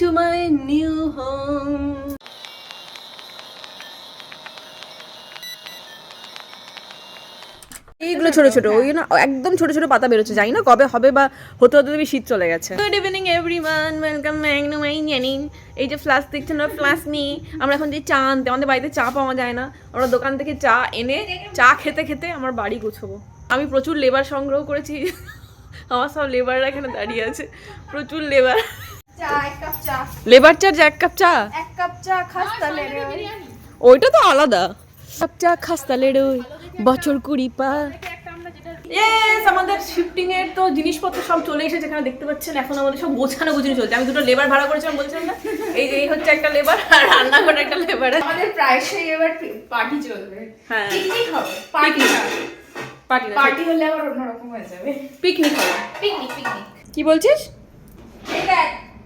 to my new home. এইগুলো ছোট ছোট ওই না একদম ছোট ছোট পাতা বেরোচ্ছে জানি না কবে হবে বা হতে হতে শীত চলে গেছে। Good evening everyone welcome back to my channel এই যে ফ্লাস দেখছেন না ফ্লাস নিয়ে আমরা এখন যে চা আনতে আমাদের বাড়িতে চা পাওয়া যায় না। আমরা দোকান থেকে চা এনে চা খেতে খেতে আমার বাড়ি গুছবো। আমি প্রচুর লেবার সংগ্রহ করেছি। আমার সব লেবাররা এখানে দাঁড়িয়ে আছে। প্রচুর লেবার লেবার চার্জ এক কাপ চা? এক কাপ চা খাস্তা লেগে ওইটা তো আলাদা। কাপ চা খাস্তা লেড়ই বছর কুড়ি পা ইয়েস আমাদের শিফটিং এর তো জিনিসপত্র সব চলে এসেছে যেখানে দেখতে পাচ্ছেন। এখন আমাদের সব গোছানো গোছানো চলছে। আমি দুটো লেবার ভাড়া করেছিলাম বলছিলাম না? এই যে এই হচ্ছে একটা লেবার আর রান্নাঘরে একটা লেবার। আমাদের প্রায়শই এবার পার্টি চলবে। হ্যাঁ। পিকনিক হবে। পার্টি পার্টি পার্টি হলে আবার অন্যরকম হয়ে যাবে। পিকনিক হবে। পিকনিক পিকনিক কি বলছিস? এটা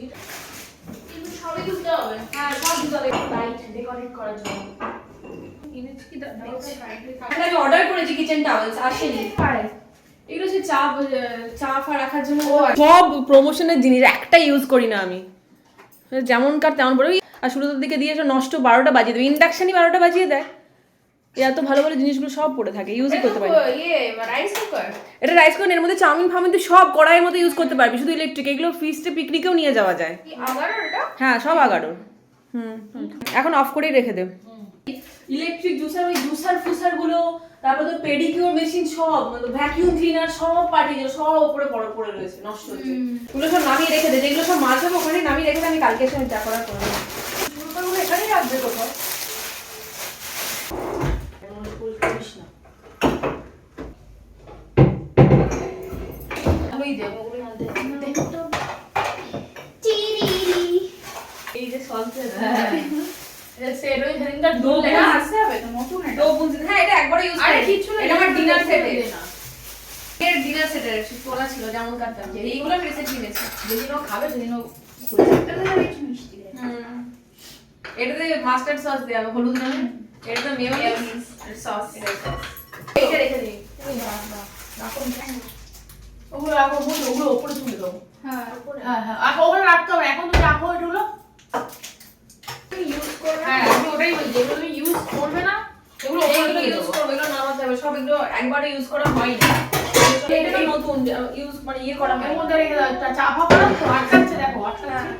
বার কিন্তু সবই তুলতে হবে। হ্যাঁ সব দিতে হবে। লাইট ডেকোরেট করার জন্য। আমি অর্ডার করেছি কিচেন টাওয়েলস আসেনি। এগুলো হচ্ছে চা চা ফা রাখার জন্য। সব প্রমোশনের জিনিস একটা ইউজ করি না আমি। যেমন কার তেমন পরে। আর শুরুর দিকে দিয়ে নষ্ট বারোটা বাজিয়ে দেবে। ইন্ডাকশনই বারোটা বাজিয়ে দেয়। এই এত ভালো ভালো জিনিসগুলো সব পড়ে থাকে ইউজই করতে পারি না। ইয়ে রাইস কুকার এটা রাইস কুকার এর মধ্যে চাউমিন ফাউমিন তুই সব কড়াইয়ের মধ্যে ইউজ করতে পারবি শুধু ইলেকট্রিক এগুলো ফিস্টে পিকনিকেও নিয়ে যাওয়া যায়। এটা? হ্যাঁ সব আগারো হুম। এখন অফ করেই রেখে দে। ইলেকট্রিক জুসার ওই জুসার ফুসারগুলো তারপর তো পেডিকিউর মেশিন সব ভ্যাকিউম ক্লিনার সব পার্টি সব উপরে পড়ে পড়ে রয়েছে নষ্ট হচ্ছে। ওগুলো সব নামিয়ে রেখে দে যেগুলো সব মাছ হবে ওখানে নামিয়ে রেখে দে আমি কালকে এসে আমি চা করার করে এখানেই রাখবে কোথাও ওই দে ওগুলো এই যে সস সেট ওই সেদিনকার দোল লেখা আসতে হবে তো নতুন এটা তো বুঝলি হ্যাঁ এটা একবারে ইউজ আরে করে কিচ্ছু না এটা আমার ডিনার সেটে না এর ডিনার সেটের তোলা ছিল যেমন কাটতাম যে এইগুলো আমি রিসেন্ট কিনেছি যেদিন ও খাবে সেদিন ও খুলে একটা দেবে একটু মিষ্টি দেবে এটাতে মাস্টার্ড সস দেওয়া হবে হলুদ নামে এটাতে মেয়োনিজ সস এটাই রেখে দিই ওগুলো রাখো ওগুলো ওগুলো ওপরে তুলে দেবো হ্যাঁ। হ্যাঁ হ্যাঁ। আর রাখতে হবে। এখন তুমি রাখো এগুলো তুমি ইউজ করবে হ্যাঁ আমি ওটাই বলছি যেগুলো তুমি ইউজ করবে না এগুলো ওপরে তুলে দেবো এগুলো নামাতে হবে। সব এগুলো একবারে ইউজ করা হয়নি। এটা তো নতুন ইউজ মানে ইয়ে করা হয়। মধ্যে রেখে দাও চাপা করো তো আটকাচ্ছে দেখো আটকাচ্ছে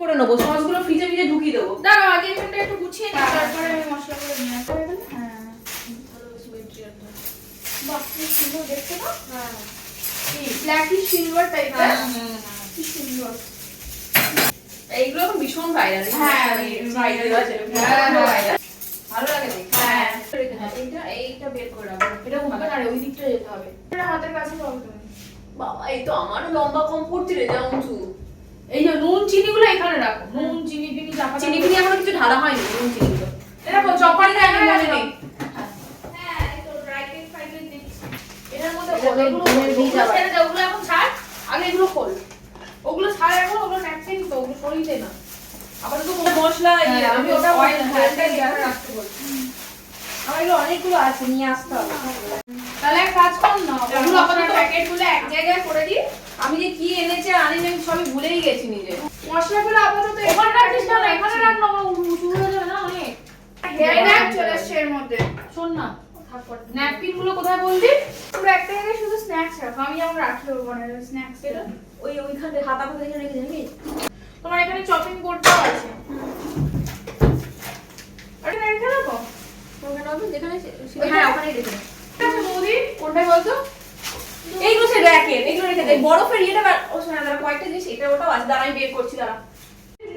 করে নেব সসগুলো ফ্রিজে ফ্রিজে ঢুকিয়ে দেবো। দাঁড়াও আগে এখানটা একটু গুছিয়ে নিই তারপরে আমি মশলাগুলো নিয়ে আসব হ্যাঁ বাহ কি সুন্দর দেখতে না ব্ল্যাকি সিলভার টাইপের কি সুন্দর। এইগুলো ভীষণ ভাইরাল হ্যাঁ, ভাইরাল আছে হ্যাঁ, হ্যাঁ। ভালো লাগে হ্যাঁ এইটা এইটা বের করে রাখো। এটা ঘুমাবে না ওই দিকটা যেতে হবে। এটা হাতের কাছে তুমি বাবা এই তো আমারও লম্বা কম পড়ছে রে যা উঁচু। এই যে নুন চিনি গুলো এখানে রাখো। নুন চিনি ফিনি চাপা চিনি ফিনি এখনও কিছু ঢালা হয়নি নুন চিনিগুলো এটা চপারিটা এখানে মনে রাখো। নেই। হ্যাঁ এটার মধ্যে বীজ ওগুলো এখন ছাড়। আগে এগুলো খোল ওগুলো ছাড় এখন ওগুলো ন্যাপকিন তো ওগুলো সরিয়ে না। আবার তো মশলা হ্যাঁ, ইয়ে, আমি ওটা বলছি, হ্যাঁ, এখানে রাখতে বলছি। আমার অনেকগুলো আছে নিয়ে আসতে হবে। তাহলে এক কাজ কর না ওগুলো ওগুলো আপাতত- প্যাকেটগুলো এক জায়গায় করে দিই। আমি যে কি এনেছে আনিনি আমি সবই ভুলেই গেছি নিজে। মশলাগুলো আপাতত ওখানে রাখিস না এখানে রাখ না আমার উঁচু হয়ে যাবে না অনেক। হেয়ার ব্যাগ চলে আসছে এর মধ্যে। শোন না ন্যাপকিনগুলো কোথায় বলবি? পুরো একটা জায়গায় শুধু স্ন্যাক্স রাখো আমি যেমন রাখি ওখানে স্ন্যাক্স এটা ওই ওইখান হাতা ফাতা রেখে রেখে জানি তোমার এখানে চপিং বোর্ডটাও আছে। ওটা রেখে রাখো হ্যাঁ ওখানেই রেখে ঠিক আছে বৌদি কোনটায় বলতো? এইগুলো সে র্যাক এগুলো রেখে দে। বরফের ইয়েটা ও শোনা দাঁড়া কয়েকটা জিনিস এটা ওটাও আছে। দাঁড়া আমি বের করছি দাঁড়া।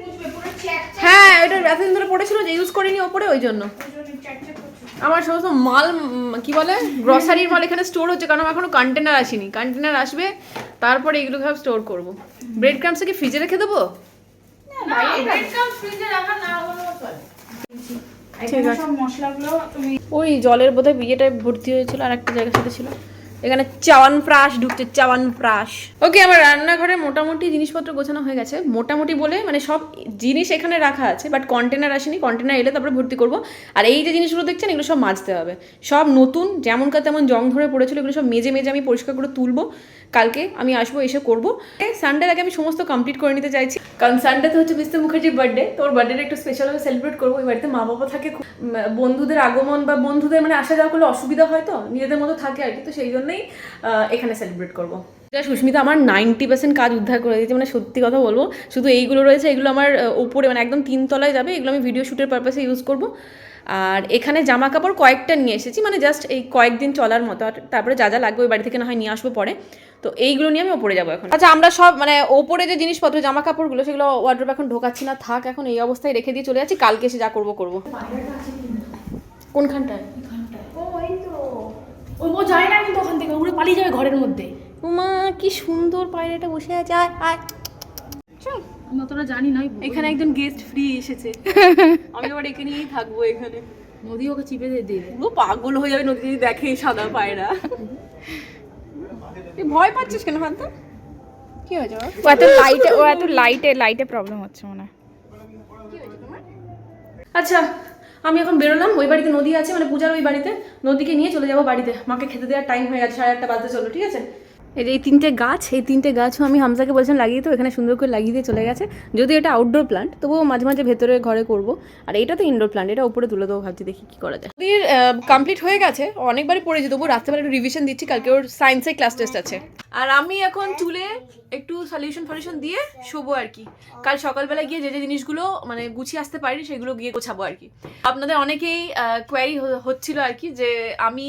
মুছবে পুরো চ্যাট হ্যাঁ এতদিন ধরে পড়েছিল যে ইউজ করিনি ওপরে ওই জন্য। চ্যাট চ্যাট করছে। আমার সমস্ত মাল কি বলে গ্রসারির মাল এখানে স্টোর হচ্ছে কারণ আমার এখনও কন্টেনার আসেনি। কন্টেনার আসবে তারপরে এগুলো সব স্টোর করব। ব্রেড ক্রামসে কি ফ্রিজে রেখে দেবো? না ব্রেড কাম ফ্রিজে রাখা না হলেও চলে ঠিক আছে। সব মশলাগুলো ওই জলের বোধহয় বিয়েটা ভর্তি হয়েছিল আর একটা জায়গার সাথে ছিল এখানে চাওয়ান প্রাশ ঢুকছে চাওয়ান প্রাশ ওকে, আমার রান্নাঘরে মোটামুটি জিনিসপত্র গোছানো হয়ে গেছে। মোটামুটি বলে মানে সব জিনিস এখানে রাখা আছে বাট কন্টেনার আসেনি। কন্টেনার এলে তারপরে ভর্তি করব। আর এই যে জিনিসগুলো দেখছেন, এগুলো সব মাজতে হবে। সব নতুন যেমনকার তেমন জং ধরে পড়েছিল, এগুলো সব মেজে মেজে আমি পরিষ্কার করে তুলবো। কালকে আমি আসব, এসে করব। সানডের আগে আমি সমস্ত কমপ্লিট করে নিতে চাইছি। কারণ সানডে তো হচ্ছে বিস্তু মুখার্জির বার্থডে তো ওর বার্থডেটা একটু স্পেশালভাবে সেলিব্রেট করব। ওই বাড়িতে মা বাবা থাকে বন্ধুদের আগমন বা বন্ধুদের মানে আসা যাওয়া করলে অসুবিধা হয় তো, নিজেদের মতো থাকে আর কি। তো সেই জন্যই এখানে সেলিব্রেট করব। যা সুস্মিতা আমার নাইনটি পার্সেন্ট কাজ উদ্ধার করে দিয়েছে মানে সত্যি কথা বলব, শুধু এইগুলো রয়েছে, এগুলো আমার উপরে মানে একদম তিনতলায় যাবে, এগুলো আমি ভিডিও শ্যুটের পারপাসে ইউজ করব। আর এখানে জামা কাপড় কয়েকটা নিয়ে এসেছি মানে জাস্ট এই কয়েকদিন চলার মতো, আর তারপরে যা যা লাগবে ওই বাড়ি থেকে না হয় নিয়ে আসব পরে। তো এইগুলো নিয়ে আমি ওপরে যাব এখন। আচ্ছা আমরা সব মানে ওপরে যে জিনিসপত্র, জামা কাপড়গুলো, সেগুলো ওয়ার্ড্রোব এখন ঢোকাচ্ছি না, থাক, এখন এই অবস্থায় রেখে দিয়ে চলে যাচ্ছি, কালকে এসে যা করব করব। কোনখানটায়? ও ও যায় না কিন্তু ওখান থেকে উড়ে পালিয়ে যাবে ঘরের মধ্যে। উমা কি সুন্দর পায়রাটা বসে আছে আয় আয়। আমি অতটা জানি না এখানে একজন গেস্ট ফ্রি এসেছে। আমি আবার এখানেই থাকব এখানে। নদী ওকে চিপে দিয়ে দেবে পুরো পাগল হয়ে যাবে নদী দেখে সাদা পায়রা। তুই ভয় পাচ্ছিস কেন হাত কি হয়েছে ও এত লাইটে ও এত লাইটে লাইটে প্রবলেম হচ্ছে মনে হয়। আচ্ছা আমি এখন বেরোলাম, ওই বাড়িতে নদী আছে মানে পূজার ওই বাড়িতে, নদীকে নিয়ে চলে যাব বাড়িতে। মাকে খেতে দেওয়ার টাইম হয়ে গেছে, সাড়ে আটটা বাজতে চলো ঠিক আছে? এই যে এই তিনটে গাছ এই তিনটে গাছও আমি হামজাকে বলছিলাম লাগিয়ে তো এখানে সুন্দর করে লাগিয়ে দিয়ে চলে গেছে। যদি এটা আউটডোর প্লান্ট তবুও মাঝে মাঝে ভেতরে ঘরে করব। আর এটা তো ইনডোর প্লান্ট এটা উপরে তুলে দেবো ভাবছি দেখি কি করা যায়। নদীর কমপ্লিট হয়ে গেছে অনেকবারই পড়েছি তবু রাত্রেবেলা একটু রিভিশন দিচ্ছি কালকে ওর সায়েন্সের ক্লাস টেস্ট আছে। আর আমি এখন চুলে একটু সলিউশন ফলিউশন দিয়ে শোবো আর কি। কাল সকালবেলা গিয়ে যে যে জিনিসগুলো মানে গুছিয়ে আসতে পারি সেগুলো গিয়ে গোছাবো আর কি। আপনাদের অনেকেই কোয়ারি হচ্ছিল আর কি যে আমি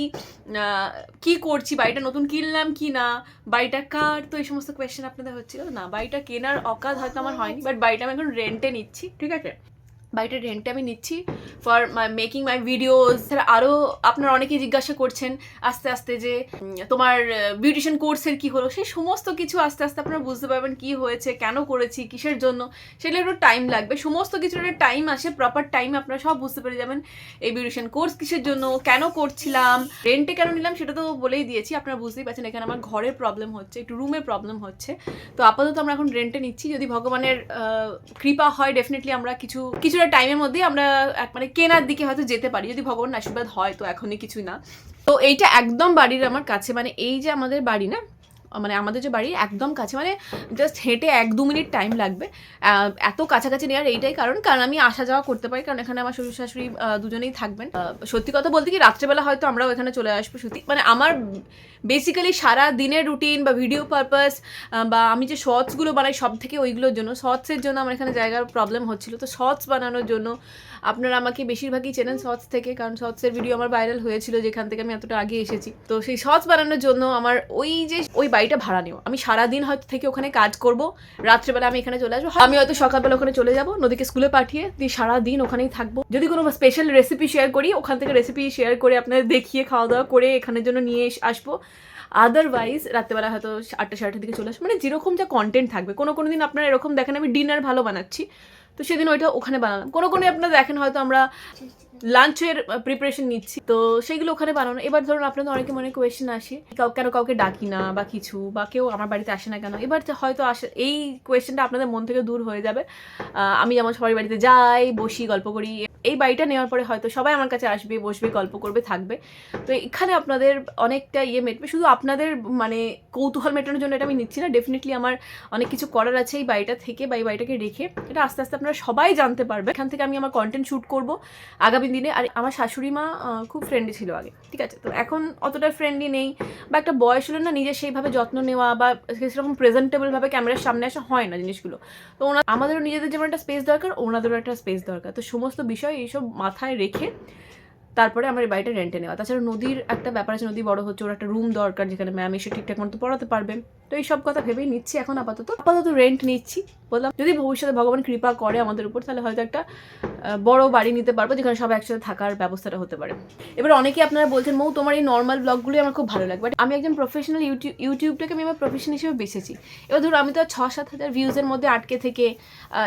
কি করছি বাড়িটা নতুন কিনলাম কি না? বাড়িটা কার? তো এই সমস্ত কোয়েশ্চেন আপনাদের হচ্ছিল। না, বাড়িটা কেনার অকাজ হয়তো আমার হয়নি বাট বাড়িটা আমি এখন রেন্টে নিচ্ছি, ঠিক আছে? বাড়িটা রেন্টে আমি নিচ্ছি ফর মেকিং মাই ভিডিওস আরও আপনারা অনেকেই জিজ্ঞাসা করছেন আস্তে আস্তে যে তোমার বিউটিশিয়ান কোর্সের কি হলো? সেই সমস্ত কিছু আস্তে আস্তে আপনারা বুঝতে পারবেন কি হয়েছে, কেন করেছি, কিসের জন্য। সেগুলো একটু টাইম লাগবে। সমস্ত কিছুর একটা টাইম আসে প্রপার টাইম আপনারা সব বুঝতে পেরে যাবেন এই বিউটিশিয়ান কোর্স কিসের জন্য, কেন করছিলাম রেন্টে কেন নিলাম সেটা তো বলেই দিয়েছি। আপনারা বুঝতেই পারছেন এখানে আমার ঘরের প্রবলেম হচ্ছে, একটু রুমের প্রবলেম হচ্ছে। তো আপাতত আমরা এখন রেন্টে নিচ্ছি। যদি ভগবানের কৃপা হয় ডেফিনেটলি আমরা কিছু কিছু কিছুটা টাইমের মধ্যে আমরা মানে কেনার দিকে হয়তো যেতে পারি, যদি ভগবান আশীর্বাদ হয় তো এখনই কিছু না। তো এইটা একদম বাড়ির আমার কাছে মানে এই যে আমাদের বাড়ি না মানে আমাদের যে বাড়ি একদম কাছে মানে জাস্ট হেঁটে এক দু মিনিট টাইম লাগবে। এত কাছাকাছি নেওয়ার এইটাই কারণ কারণ আমি আসা যাওয়া করতে পারি, কারণ এখানে আমার শ্বশুর শাশুড়ি দুজনেই থাকবেন। সত্যি কথা বলতে কি, রাত্রেবেলা হয়তো আমরাও এখানে চলে আসব, সত্যি। মানে আমার বেসিক্যালি সারা দিনের রুটিন বা ভিডিও পারপাস বা আমি যে শর্টসগুলো বানাই সব থেকে ওইগুলোর জন্য শর্টসের জন্য আমার এখানে জায়গার প্রবলেম হচ্ছিল। তো শর্টস বানানোর জন্য আপনারা আমাকে বেশিরভাগই চেনেন শর্টস থেকে, কারণ শর্টসের ভিডিও আমার ভাইরাল হয়েছিল, যেখান থেকে আমি এতটা আগে এসেছি। তো সেই শর্টস বানানোর জন্য আমার ওই যে, ওই বাড়িটা ভাড়া নেও। আমি সারাদিন হয়তো থেকে ওখানে কাজ করব, রাত্রেবেলা আমি এখানে চলে আসব। আমি হয়তো সকালবেলা ওখানে চলে যাব, নদীকে স্কুলে পাঠিয়ে দিয়ে সারাদিন ওখানেই থাকব। যদি কোনো স্পেশাল রেসিপি শেয়ার করি, ওখান থেকে রেসিপি শেয়ার করে আপনাদের দেখিয়ে খাওয়া দাওয়া করে এখানের জন্য নিয়ে আসব। আদারওয়াইজ রাত্রেবেলা হয়তো আটটা সাড়ে দিকে চলে আসব। মানে যেরকম যা কন্টেন্ট থাকবে। কোনো কোনো দিন আপনারা এরকম দেখেন, আমি ডিনার ভালো বানাচ্ছি। তো সেদিন ওইটা ওখানে বানালাম। কোনো কোনো আপনারা দেখেন, হয়তো আমরা লাঞ্চের প্রিপারেশন নিচ্ছি। তো সেইগুলো ওখানে বানানো। এবার ধরুন আপনাদের অনেকে মনে কোয়েশ্চেন আসে কেন কাউকে ডাকি না বা কিছু, বা কেউ আমার বাড়িতে আসে না কেন? এবার হয়তো আসে, এই কোয়েশ্চেনটা আপনাদের মন থেকে দূর হয়ে যাবে। আমি যেমন সবার বাড়িতে যাই, বসি, গল্প করি। এই বাড়িটা নেওয়ার পরে হয়তো সবাই আমার কাছে আসবে, বসবে, গল্প করবে, থাকবে। তো এখানে আপনাদের অনেকটা ইয়ে মেটবে। শুধু আপনাদের মানে কৌতূহল মেটানোর জন্য এটা আমি নিচ্ছি না। ডেফিনেটলি আমার অনেক কিছু করার আছে এই বাড়িটা থেকে বা এই বাড়িটাকে রেখে। এটা আস্তে আস্তে আপনারা সবাই জানতে পারবে এখান থেকে আমি আমার কন্টেন্ট শ্যুট করব আগামী দিনে। আর আমার শাশুড়ি মা খুব ফ্রেন্ডলি ছিল আগে। ঠিক আছে? তো এখন অতটা ফ্রেন্ডলি নেই বা একটা বয়স হলে না নিজের সেইভাবে যত্ন নেওয়া বা সেরকম প্রেজেন্টেবলভাবে ক্যামেরার সামনে আসা হয় না জিনিসগুলো। তো ওনা আমাদেরও নিজেদের যেমন একটা স্পেস দরকার, ওনাদেরও একটা স্পেস দরকার। তো সমস্ত বিষয় এইসব মাথায় রেখে তারপরে আমার এই বাড়িটা রেন্টে নেওয়া। তাছাড়া নদীর একটা ব্যাপার আছে, নদী বড় হচ্ছে, ওর একটা রুম দরকার যেখানে ম্যাম এসে ঠিকঠাক মতো পড়াতে পারবে। তো এই সব কথা ভেবেই নিচ্ছি এখন আপাতত। আপাতত রেন্ট নিচ্ছি, বললাম, যদি ভবিষ্যতে ভগবান কৃপা করে আমাদের উপর, তাহলে হয়তো একটা বড় বাড়ি নিতে পারব, যেখানে সবাই একসাথে থাকার ব্যবস্থাটা হতে পারে। এবার অনেকে আপনারা বলছেন, মৌ, তোমার এই নর্মাল ব্লগগুলোই আমার খুব ভালো লাগে। বাট আমি একজন প্রফেশনাল ইউটিউব ইউটিউবটাকে আমি আমার প্রফেশন হিসেবে বেছেছি। এবার ধরুন, আমি তো ছ সাত হাজার ভিউজের মধ্যে আটকে থেকে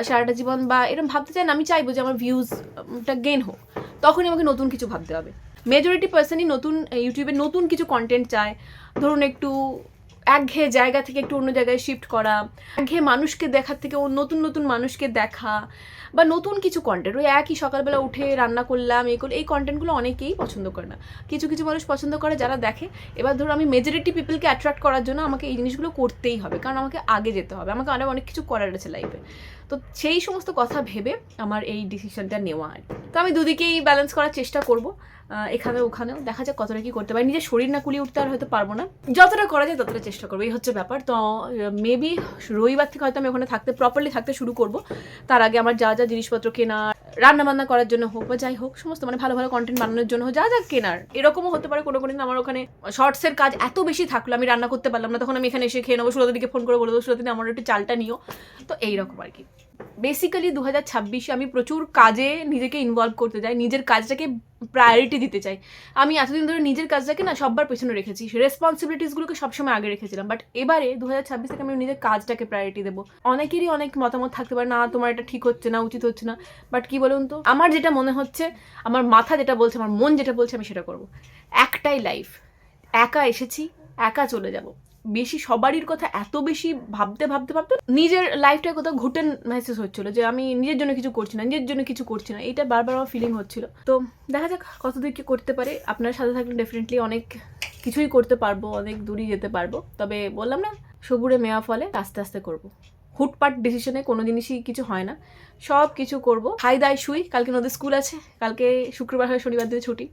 সারাটা জীবন বা এরকম ভাবতে চাই না, আমি চাইব যে আমার ভিউজটা গেন হোক। তখনই আমাকে নতুন কিছু ভাবতে হবে। মেজরিটি পার্সনই নতুন ইউটিউবে নতুন কিছু কন্টেন্ট চায়। ধরুন একটু একঘেয়ে জায়গা থেকে একটু অন্য জায়গায় শিফট করা, একঘেয়ে মানুষকে দেখার থেকে ও নতুন নতুন মানুষকে দেখা বা নতুন কিছু কন্টেন্ট ওই একই সকালবেলা উঠে রান্না করলাম এই করলে এই কন্টেন্টগুলো অনেকেই পছন্দ করে না। কিছু কিছু মানুষ পছন্দ করে যারা দেখে। এবার ধরো আমি মেজরিটি পিপলকে অ্যাট্রাক্ট করার জন্য আমাকে এই জিনিসগুলো করতেই হবে, কারণ আমাকে আগে যেতে হবে। আমাকে আরও অনেক কিছু করার আছে লাইফে তো সেই সমস্ত কথা ভেবে আমার এই ডিসিশনটা নেওয়া আর। তো আমি দুদিকেই ব্যালেন্স করার চেষ্টা করব। এখানে ওখানেও। দেখা যাক কতটা কি করতে পারি। নিজের শরীর না কুলিয়ে উঠতে আর হয়তো পারব না। যতটা করা যায় ততটা চেষ্টা করব। এই হচ্ছে ব্যাপার। তো মেবি রবিবার থেকে হয়তো আমি ওখানে থাকতে প্রপারলি থাকতে শুরু করব। তার আগে আমার যা যা জিনিসপত্র কেনা রান্না বান্না করার জন্য হোক বা যাই হোক, সমস্ত মানে ভালো ভালো কন্টেন্ট বানানোর জন্য যা যা কেনার, এরকমও হতে পারে কোনো কোনো দিন আমার ওখানে শর্টসের কাজ এত বেশি থাকল, আমি রান্না করতে পারলাম না, তখন আমি এখানে এসে খেয়ে নেব সুরদিকে ফোন করে বলে দেবো সুরদিন আমার একটু চালটা নিও। তো এইরকম আর কি। বেসিক্যালি দু হাজার ছাব্বিশে আমি প্রচুর কাজে নিজেকে ইনভলভ করতে চাই, নিজের কাজটাকে প্রায়োরিটি দিতে চাই। আমি এতদিন ধরে নিজের কাজটাকে না সববার পেছনে রেখেছি রেসপন্সিবিলিটিসগুলোকে সবসময় আগে রেখেছিলাম বাট এবারে দু হাজার ছাব্বিশ থেকে আমি নিজের কাজটাকে প্রায়োরিটি দেবো। অনেকেরই অনেক মতামত থাকতে পারে, না, তোমার এটা ঠিক হচ্ছে না, উচিত হচ্ছে না। বাট কি বলুন তো? আমার যেটা মনে হচ্ছে, আমার মাথা যেটা বলছে, আমার মন যেটা বলছে, আমি সেটা করব। একটাই লাইফ একা এসেছি, একা চলে যাব। বেশি সবারই কথা এত বেশি ভাবতে ভাবতে ভাবতে নিজের লাইফটা কোথাও ঘুটেন মেসেজ হচ্ছিল যে, আমি নিজের জন্য কিছু করছি না, নিজের জন্য কিছু করছি না। এটা বারবার আমার ফিলিং হচ্ছিল। তো দেখা যাক কতদূর কি করতে পারে। আপনার সাথে থাকলে ডেফিনেটলি অনেক কিছুই করতে পারব, অনেক দূরই যেতে পারব। তবে বললাম না, সবুরে মেয়া ফলে আস্তে আস্তে করব। হুটপাট ডিসিশনে কোনো জিনিসই কিছু হয় না। সব কিছু করব। হাই দায় শুই, কালকে নদীর স্কুল আছে, কালকে শুক্রবার হয় শনিবার দিনে ছুটি।